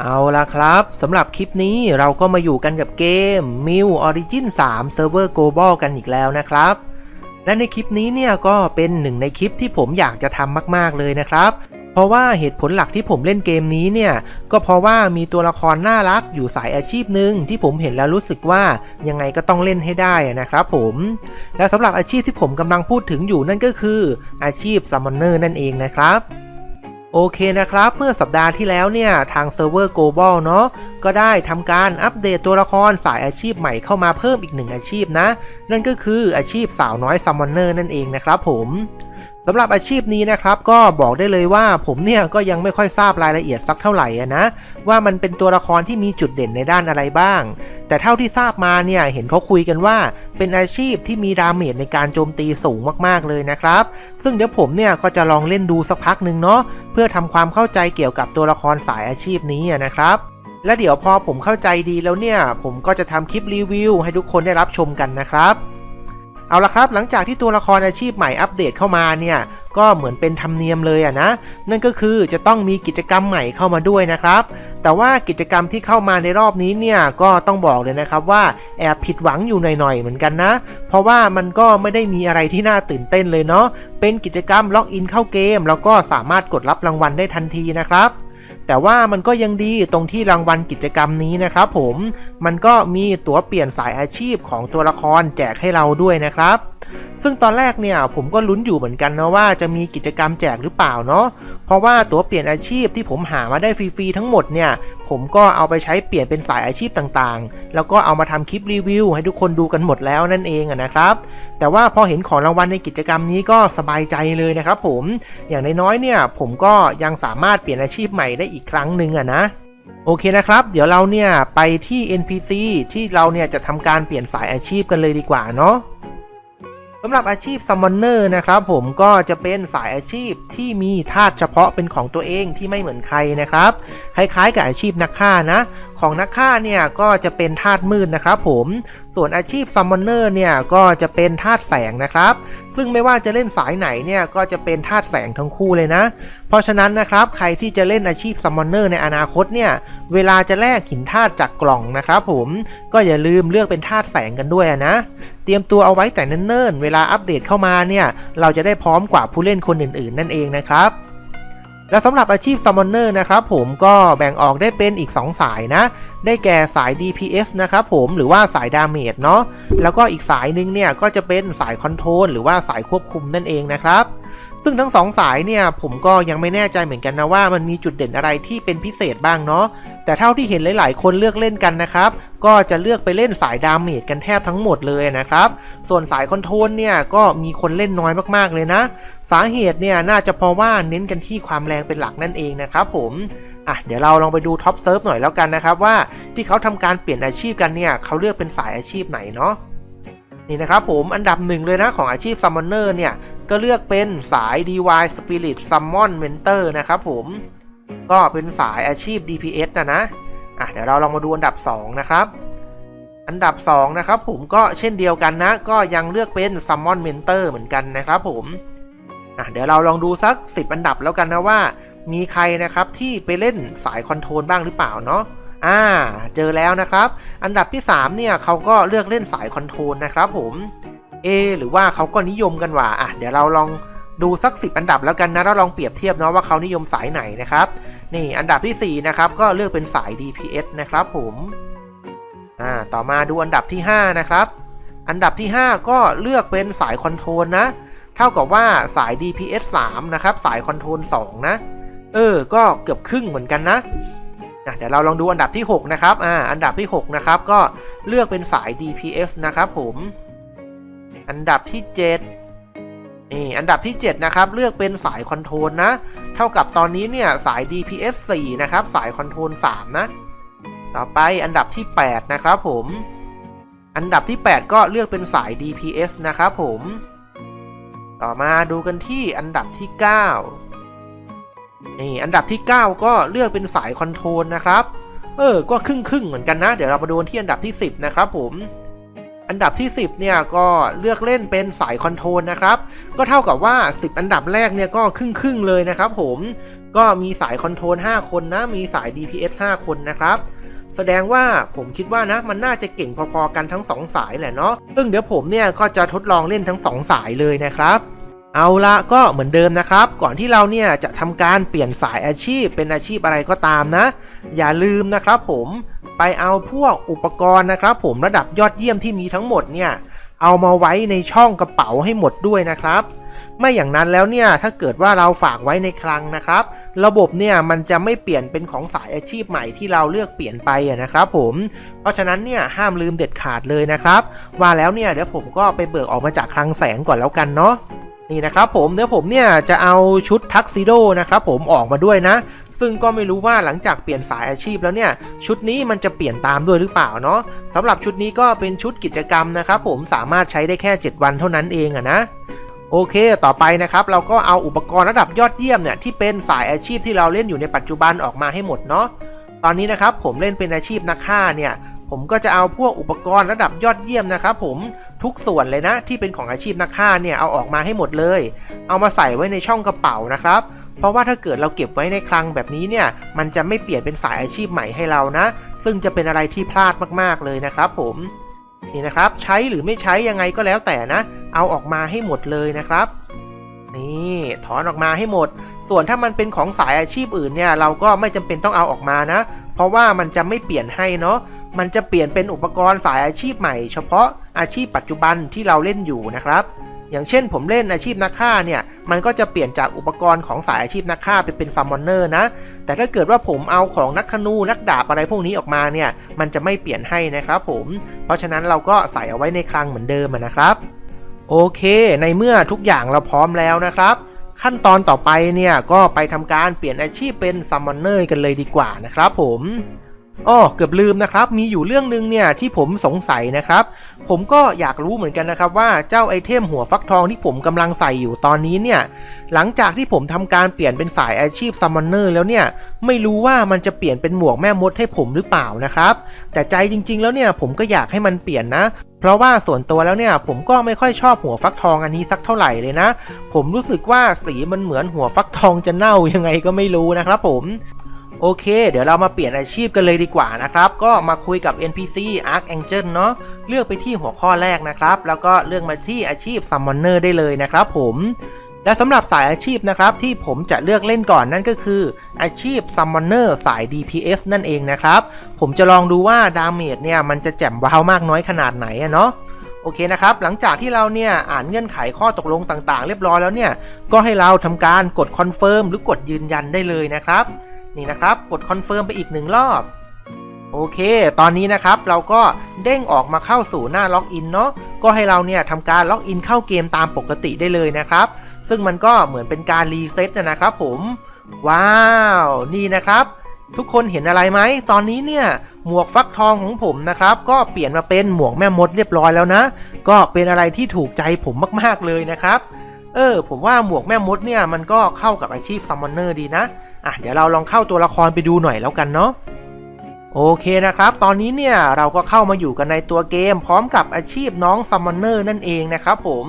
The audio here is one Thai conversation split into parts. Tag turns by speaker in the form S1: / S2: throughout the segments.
S1: เอาละครับ สำหรับคลิปนี้เราก็มาอยู่กันกับเกม m i l Origin 3 Server Global กันอีกแล้วนะครับ และในคลิปนี้เนี่ยก็เป็นหนึ่งในคลิปที่ผมอยากจะทำมากๆเลยนะครับ เพราะว่าเหตุผลหลักที่ผมเล่นเกมนี้เนี่ย ก็เพราะว่ามีตัวละครน่ารักอยู่สายอาชีพหนึ่งที่ผมเห็นแล้วรู้สึกว่ายังไงก็ต้องเล่นให้ได้นะครับผม และสำหรับอาชีพที่ผมกำลังพูดถึงอยู่นั่นก็คืออาชีพ Summoner นั่นเองนะครับ โอเคนะครับ เมื่อสัปดาห์ที่แล้วเนี่ย ทางเซิร์ฟเวอร์ global เนาะก็ได้ทำการอัปเดตตัวละครสายอาชีพใหม่เข้ามาเพิ่มอีกหนึ่งอาชีพนะ นั่นก็คืออาชีพสาวน้อยซัมมอนเนอร์นั่นเองนะครับผม สำหรับอาชีพนี้นะครับก็บอกได้เลยว่าผมเนี่ยก็ยังไม่ค่อยทราบรายละเอียดสักเท่าไหร่อะนะว่ามันเป็นตัวละครที่มีจุดเด่นในด้านอะไรบ้าง แต่เท่าที่ทราบมาเนี่ยเห็นเขาคุยกันว่า เป็นอาชีพที่มีดาเมจในการโจมตีสูงมากๆเลยนะครับ ซึ่งเดี๋ยวผมเนี่ยก็จะลองเล่นดูสักพักหนึ่งเนาะเพื่อทำความเข้าใจเกี่ยวกับตัวละครสายอาชีพนี้นะครับและเดี๋ยวพอผมเข้าใจดีแล้วเนี่ย ผมก็จะทำคลิปรีวิวให้ทุกคนได้รับชมกันนะครับ เอาละครับหลังจากที่ตัวละครอาชีพใหม่อัปเดตเข้ามาเนี่ยก็เหมือนเป็นธรรมเนียมเลยอะนะ นั่นก็คือจะต้องมีกิจกรรมใหม่เข้ามาด้วยนะครับ แต่ว่ากิจกรรมที่เข้ามาในรอบนี้เนี่ยก็ต้องบอกเลยนะครับว่าแอบผิดหวังอยู่หน่อยๆเหมือนกันนะ เพราะว่ามันก็ไม่ได้มีอะไรที่น่าตื่นเต้นเลยเนาะเป็นกิจกรรมล็อกอินเข้าเกม แล้วก็สามารถกดรับรางวัลได้ทันทีนะครับ แต่ว่ามันก็ยังดีตรงที่รางวัลกิจกรรมนี้นะครับผม มันก็มีตั๋วเปลี่ยนสายอาชีพของตัวละครแจกให้เราด้วยนะครับ ซึ่งตอนแรกเนี่ยผมก็ลุ้นอยู่เหมือนกันนะว่าจะมีกิจกรรมแจกหรือเปล่าเนาะ เพราะว่าตั๋วเปลี่ยนอาชีพที่ผมหามาได้ฟรีๆทั้งหมดเนี่ย ผมก็เอาไปใช้เปลี่ยนเป็นสายอาชีพต่างๆ แล้วก็เอามาทำคลิปรีวิวให้ทุกคนดูกันหมดแล้วนั่นเองนะครับ แต่ว่าพอเห็นของรางวัลในกิจกรรมนี้ก็สบายใจเลยนะครับผม อย่างน้อยๆเนี่ยผมก็ยังสามารถเปลี่ยนอาชีพใหม่ได้อีกครั้งหนึ่งอะนะโอเคนะครับ เดี๋ยวเราเนี่ยไปที่ NPC ที่เราเนี่ยจะทำการเปลี่ยนสายอาชีพกันเลยดีกว่าเนาะ สำหรับอาชีพซอมมอนเนอร์นะครับผมก็จะเป็นสายอาชีพที่มีธาตุเฉพาะเป็นของตัวเองที่ไม่เหมือนใครนะครับ คล้ายๆ กับอาชีพนักฆ่านะ ของนักฆ่าเนี่ยก็จะเป็นธาตุมืดนะครับผมส่วนอาชีพซอมมอนเนอร์เนี่ยก็จะเป็นธาตุแสงนะครับ ซึ่งไม่ว่าจะเล่นสายไหนเนี่ยก็จะเป็นธาตุแสงทั้งคู่เลยนะ ราะฉะนั้นนะครับใครที่จะเล่นอาชีพ Summoner ในอนาคตเนี่ยเวลาจะแลกหินธาตุจากกล่องนะครับผมก็อย่าลืมเลือกเป็นธาตุแสงกันด้วยนะ เตรียมตัวเอาไว้แต่เนิ่นๆ เวลาอัปเดตเข้ามาเนี่ยเราจะได้พร้อมกว่าผู้เล่นคนอื่นๆ นั่นเองนะครับและสำหรับอาชีพ Summoner นะครับผมก็แบ่งออกได้เป็นอีก 2 สายนะ ได้แก่สาย DPS นะครับผมหรือว่าสายดาเมจเนาะแล้วก็อีกสายหนึงเนี่ยก็จะเป็นสายคอนโทรลหรือว่าสายควบคุมนั่นเองนะครับ ซึ่งทั้งสองสายเนี่ยผมก็ยังไม่แน่ใจเหมือนกันนะว่ามันมีจุดเด่นอะไรที่เป็นพิเศษบ้างเนาะแต่เท่าที่เห็นหลาย ๆ คนเลือกเล่นกันนะครับ ก็จะเลือกไปเล่นสายดาเมจกันแทบทั้งหมดเลยนะครับ ส่วนสายคอนโทรลเนี่ยก็มีคนเล่นน้อยมากๆเลยนะ สาเหตุเนี่ยน่าจะเพราะว่าเน้นกันที่ความแรงเป็นหลักนั่นเองนะครับผมอะเดี๋ยวเราลองไปดูท็อปเซิร์ฟหน่อยแล้วกันนะครับว่าที่เขาทำการเปลี่ยนอาชีพกันเนี่ยเขาเลือกเป็นสายอาชีพไหนเนาะนี่นะครับผมอันดับหนึ่งเลยนะของอาชีพ Summoner เนี่ย ก็เลือกเป็นสาย DY Spirit Summon Mentor นะครับผม ก็เป็นสายอาชีพ DPS นะนะ อะเดี๋ยวเราลองมาดูอันดับ 2 นะครับ อันดับ 2 นะครับผมก็เช่นเดียวกันนะ ก็ยังเลือกเป็น Summon Mentor เหมือนกันนะครับผมอะเดี๋ยวเราลองดูสัก 10 อันดับแล้วกันนะว่า มีใครนะครับที่ไปเล่นสายคอนโทรลบ้างหรือเปล่าเนาะอ่าเจอแล้วนะครับ อันดับที่ 3 เนี่ยเขาก็เลือกเล่นสายคอนโทรลนะครับผม เอหรือว่าเขาก็นิยมกันว่าอะเดี๋ยวเราลองดูสัก 10 อันดับแล้วกันนะแล้วลองเปรียบเทียบเนาะว่าเขานิยมสายไหนนะครับนี่อันดับทีสี่ 4 นะครับ ก็เลือกเป็นสาย DPS นะครับผมอ่าต่อมาดูอันดับที่ 5 นะครับ อันดับที่ 5 ก็เลือกเป็นสายคอนโทรลนะ เท่ากับว่าสาย DPS 3 นะครับ สายคอนโทรล2นะ เออ ก็เกือบครึ่งเหมือนกันนะอะเดี๋ยวเราลองดูอันดับที่ 6 นะครับ อ่า อันดับที่ 6 นะครับ ก็เลือกเป็นสาย DPS นะครับผม อันดับที่ 7 นี่ อันดับที่ 7 นะครับ เลือกเป็นสายคอนโทรลนะ เท่ากับตอนนี้เนี่ยสาย DPS 4 นะครับ สายคอนโทรล3 นะ ต่อไปอันดับที่ 8 นะครับผม อันดับที่ 8 ก็เลือกเป็นสาย DPS นะครับผม ต่อมาดูกันที่อันดับที่ 9 นี่ อันดับที่ 9 ก็เลือกเป็นสายคอนโทรลนะครับ เออ ก็ครึ่งครึ่งๆเหมือนกันนะ เดี๋ยวเรามาดูที่อันดับที่ 10 นะครับผม อันดับที่ 10เนี่ยก็เลือกเล่นเป็นสายคอนโทรลนะครับ ก็เท่ากับว่า 10 อันดับแรกเนี่ยก็ครึ่งครึ่งๆเลยนะครับผมก็มีสายคอนโทรล5คนนะ มีสาย DPS 5 คนนะครับ แสดงว่าผมคิดว่านะ มันน่าจะเก่งพอๆกันทั้ง 2 สายแหละเนาะซึ่งเดี๋ยวผมเนี่ยก็จะทดลองเล่นทั้ง 2 สายเลยนะครับ เอาละก็เหมือนเดิมนะครับ ก่อนที่เราเนี่ยจะทำการเปลี่ยนสายอาชีพเป็นอาชีพอะไรก็ตามนะ อย่าลืมนะครับผมไปเอาพวกอุปกรณ์นะครับผมระดับยอดเยี่ยมที่มีทั้งหมดเนี่ยเอามาไว้ในช่องกระเป๋าให้หมดด้วยนะครับ ไม่อย่างนั้นแล้วเนี่ยถ้าเกิดว่าเราฝากไว้ในคลังนะครับ ระบบเนี่ยมันจะไม่เปลี่ยนเป็นของสายอาชีพใหม่ที่เราเลือกเปลี่ยนไปนะครับผมเพราะฉะนั้นเนี่ยห้ามลืมเด็ดขาดเลยนะครับ ว่าแล้วเนี่ยเดี๋ยวผมก็ไปเบิกออกมาจากคลังแสงก่อนแล้วกันเนาะ นี่นะครับผมเดี๋ยวผมเนี่ยจะเอาชุดทักซิโดนะครับผมออกมาด้วยนะ ซึ่งก็ไม่รู้ว่าหลังจากเปลี่ยนสายอาชีพแล้วเนี่ย ชุดนี้มันจะเปลี่ยนตามด้วยหรือเปล่าเนาะสำหรับชุดนี้ก็เป็นชุดกิจกรรมนะครับผมสามารถใช้ได้แค่ 7 วันเท่านั้นเองอะนะโอเค ต่อไปนะครับเราก็เอาอุปกรณ์ระดับยอดเยี่ยมเนี่ยที่เป็นสายอาชีพที่เราเล่นอยู่ในปัจจุบันออกมาให้หมดเนาะตอนนี้นะครับผมเล่นเป็นอาชีพนักฆ่าเนี่ยผมก็จะเอาพวกอุปกรณ์ระดับยอดเยี่ยมนะครับผม ทุกส่วนเลยนะที่เป็นของอาชีพนักฆ่าเนี่ยเอาออกมาให้หมดเลย เอามาใส่ไว้ในช่องกระเป๋านะครับ เพราะว่าถ้าเกิดเราเก็บไว้ในคลังแบบนี้เนี่ยมันจะไม่เปลี่ยนเป็นสายอาชีพใหม่ให้เรานะ ซึ่งจะเป็นอะไรที่พลาดมากๆเลยนะครับ ผมนี่นะครับ ใช้หรือไม่ใช้ยังไงก็แล้วแต่นะ เอาออกมาให้หมดเลยนะครับนี่ถอนออกมาให้หมด ส่วนถ้ามันเป็นของสายอาชีพอื่นเนี่ยเราก็ไม่จำเป็นต้องเอาออกมานะ เพราะว่ามันจะไม่เปลี่ยนให้เนาะมันจะเปลี่ยนเป็นอุปกรณ์สายอาชีพใหม่เฉพาะ อาชีพปัจจุบันที่เราเล่นอยู่นะครับอย่างเช่นผมเล่นอาชีพนักฆ่าเนี่ย มันก็จะเปลี่ยนจากอุปกรณ์ของสายอาชีพนักฆ่าไปเป็นซัมมอนเนอร์นะ แต่ถ้าเกิดว่าผมเอาของนักธนูนักดาบอะไรพวกนี้ออกมาเนี่ย มันจะไม่เปลี่ยนให้นะครับผม เพราะฉะนั้นเราก็ใส่เอาไว้ในคลังเหมือนเดิมนะครับ โอเค ในเมื่อทุกอย่างเราพร้อมแล้วนะครับ ขั้นตอนต่อไปเนี่ยก็ไปทำการเปลี่ยนอาชีพเป็นซัมมอนเนอร์กันเลยดีกว่านะครับผม อ้อเกือบลืมนะครับมีอยู่เรื่องนึงเนี่ยที่ผมสงสัยนะครับ ผมก็อยากรู้เหมือนกันนะครับว่าเจ้าไอเทมหัวฟักทองที่ผมกำลังใส่อยู่ตอนนี้เนี่ยหลังจากที่ผมทำการเปลี่ยนเป็นสายอาชีพซัมมอนเนอร์แล้วเนี่ยไม่รู้ว่ามันจะเปลี่ยนเป็นหมวกแม่มดให้ผมหรือเปล่านะครับ แต่ใจจริง ๆ แล้วเนี่ยผมก็อยากให้มันเปลี่ยนนะเพราะว่าส่วนตัวแล้วเนี่ยผมก็ไม่ค่อยชอบหัวฟักทองอันนี้สักเท่าไหร่เลยนะ ผมรู้สึกว่าสีมันเหมือนหัวฟักทองจะเน่ายังไงก็ไม่รู้นะครับผม โอเค เดี๋ยวเรามาเปลี่ยนอาชีพกันเลยดีกว่านะครับ ก็มาคุยกับ NPC Archangel เนาะเลือกไปที่หัวข้อแรกนะครับ แล้วก็เลือกมาที่อาชีพ Summoner ได้เลยนะครับผมและสำหรับสายอาชีพนะครับที่ผมจะเลือกเล่นก่อนนั่นก็คือ อาชีพ Summoner สาย DPS นั่นเองนะครับ ผมจะลองดูว่าดาเมจเนี่ยมันจะแจ่มว้าวมากน้อยขนาดไหนอะเนาะโอเคนะครับ หลังจากที่เราเนี่ยอ่านเงื่อนไขข้อตกลงต่างๆ เรียบร้อยแล้วเนี่ย ก็ให้เราทำการกดคอนเฟิร์มหรือกดยืนยันได้เลยนะครับ นี่นะครับกดคอนเฟิร์มไปอีกหนึ่งรอบ โอเค ตอนนี้นะครับเราก็เด้งออกมาเข้าสู่หน้าล็อกอินเนาะก็ให้เราเนี่ยทำการล็อกอินเข้าเกมตามปกติได้เลยนะครับ ซึ่งมันก็เหมือนเป็นการรีเซ็ตนะครับผมว้าว นี่นะครับ ทุกคนเห็นอะไรไหม ตอนนี้เนี่ย หมวกฟักทองของผมนะครับ ก็เปลี่ยนมาเป็นหมวกแม่มดเรียบร้อยแล้วนะ ก็เป็นอะไรที่ถูกใจผมมากๆเลยนะครับ เออ ผมว่าหมวกแม่มดเนี่ย มันก็เข้ากับอาชีพซัมมอนเนอร์ดีนะ อะเดี๋ยวเราลองเข้าตัวละครไปดูหน่อยแล้วกันเนาะโอเคนะครับ ตอนนี้เนี่ยเราก็เข้ามาอยู่กันในตัวเกม พร้อมกับอาชีพน้องซัมมอนเนอร์นั่นเองนะครับผม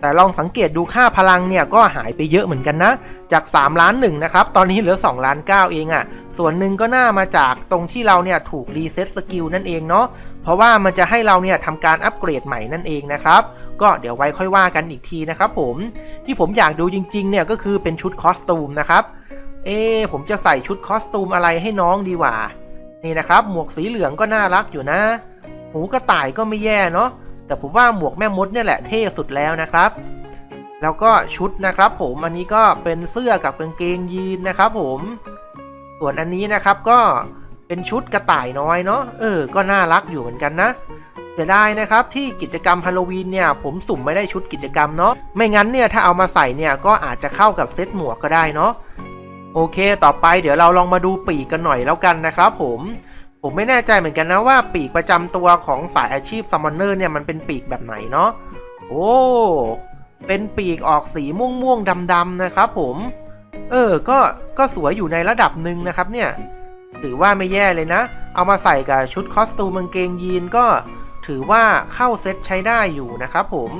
S1: แต่ลองสังเกตดูค่าพลังเนี่ยก็หายไปเยอะเหมือนกันนะ จาก3ล้านหนึ่งนะครับ ตอนนี้เหลือ2ล้าน9เองอะ่ะ ส่วนหนึ่งก็น่ามาจากตรงที่เราเนี่ยถูกรีเซ็ตสกิลนั่นเองเนาะ เพราะว่ามันจะให้เราเนี่ยทำการอัปเกรดใหม่นั่นเองนะครับก็เดี๋ยวไว้ค่อยว่ากันอีกทีนะครับผมที่ผมอยากดูจริงๆเนี่ยก็คือเป็นชุดคอสตูมนะครับ เอ๊ผมจะใส่ชุดคอสตูมอะไรให้น้องดีว่า นี่นะครับ หมวกสีเหลืองก็น่ารักอยู่นะ หูกระต่ายก็ไม่แย่เนาะแต่แต่ผมว่าหมวกแม่มดเนี่ยแหละเท่สุดแล้วนะครับ แล้วก็ชุดนะครับ ผมอันนี้ก็เป็นเสื้อกับกางเกงยีนนะครับ ผม ส่วนอันนี้นะครับก็เป็นชุดกระต่ายน้อยเนาะ เออ ก็น่ารักอยู่เหมือนกันนะเสียดายนะครับที่กิจกรรมฮาโลวีนเนี่ยผมสุ่มไม่ได้ชุดกิจกรรมเนาะ ไม่งั้นเนี่ยถ้าเอามาใส่เนี่ยก็อาจจะเข้ากับเซตหมวกก็ได้เนาะ โอเค ต่อไปเดี๋ยวเราลองมาดูปีกกันหน่อยแล้วกันนะครับผม ผมไม่แน่ใจเหมือนกันนะว่าปีกประจำตัวของสายอาชีพซัมมอนเนอร์เนี่ยมันเป็นปีกแบบไหนเนาะ โอ้ เป็นปีกออกสีม่วงม่วงดำดำๆนะครับผม เออ ก็ ก็สวยอยู่ในระดับหนึ่งนะครับเนี่ย ถือว่าไม่แย่เลยนะ เอามาใส่กับชุดคอสตูมกางเกงยีนก็ถือว่าเข้าเซ็ตใช้ได้อยู่นะครับผม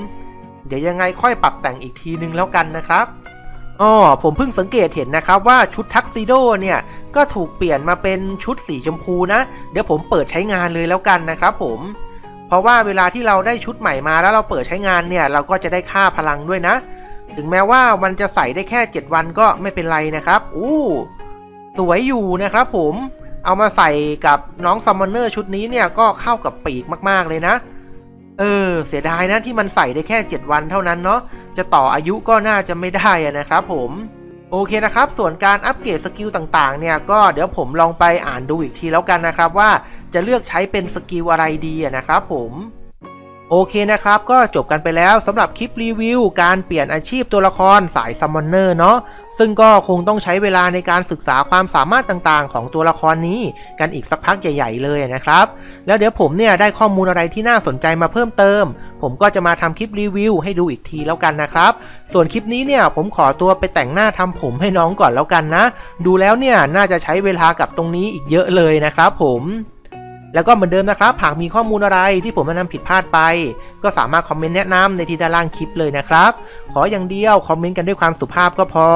S1: เดี๋ยวยังไงค่อยปรับแต่งอีกทีนึงแล้วกันนะครับ อ๋อผมเพิ่งสังเกตเห็นนะครับว่าชุดทักซิโดเนี่ย ก็ถูกเปลี่ยนมาเป็นชุดสีชมพูนะ เดี๋ยวผมเปิดใช้งานเลยแล้วกันนะครับผม เพราะว่าเวลาที่เราได้ชุดใหม่มาแล้วเราเปิดใช้งานเนี่ย เราก็จะได้ค่าพลังด้วยนะ ถึงแม้ว่ามันจะใส่ได้แค่ 7 วันก็ไม่เป็นไรนะครับ อู้สวยอยู่นะครับผมเอามาใส่กับน้องซัมมอนเนอร์ชุดนี้เนี่ยก็เข้ากับปีกมากๆเลยนะ เออ เสียดายนะที่มันใส่ได้แค่ 7 วันเท่านั้นเนาะ จะต่ออายุก็น่าจะไม่ได้อะนะครับผม โอเคนะครับ ส่วนการอัปเกรดสกิลต่างๆ เนี่ยก็เดี๋ยวผมลองไปอ่านดูอีกทีแล้วกันนะครับว่าจะเลือกใช้เป็นสกิลอะไรดีอะนะครับผม โอเคนะครับ ก็จบกันไปแล้วสำหรับคลิปรีวิว การเปลี่ยนอาชีพตัวละครสายซัมมอนเนอร์เนาะซึ่งก็คงต้องใช้เวลาในการศึกษาความสามารถต่างๆ ของตัวละครนี้ กันอีกสักพักใหญ่ ๆ เลยนะครับ แล้วเดี๋ยวผมเนี่ยได้ข้อมูลอะไรที่น่าสนใจมาเพิ่มเติม ผมก็จะมาทำคลิปรีวิวให้ดูอีกทีแล้วกันนะครับ ส่วนคลิปนี้เนี่ยผมขอตัวไปแต่งหน้าทำผมให้น้องก่อนแล้วกันนะ ดูแล้วเนี่ยน่าจะใช้เวลากับตรงนี้อีกเยอะเลยนะครับ ผม แล้วก็เหมือนเดิมนะครับหากมีข้อมูลอะไรที่ผมแนะนำผิดพลาดไป ก็สามารถคอมเมนต์แนะนำในที่ด้านล่างคลิปเลยนะครับ ขออย่างเดียวคอมเมนต์กันด้วยความสุภาพก็พอ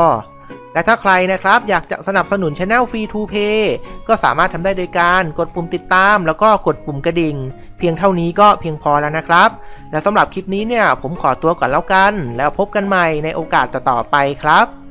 S1: และถ้าใครนะครับอยากจะสนับสนุนช anel Free to Pay ก็สามารถทำได้โดยการกดปุ่มติดตาม แล้วก็กดปุ่มกระดิ่ง เพียงเท่านี้ก็เพียงพอแล้วนะครับ และสำหรับคลิปนี้เนี่ยผมขอตัวก่อนแล้วกัน แล้วพบกันใหม่ในโอกาสต่อๆไปครับ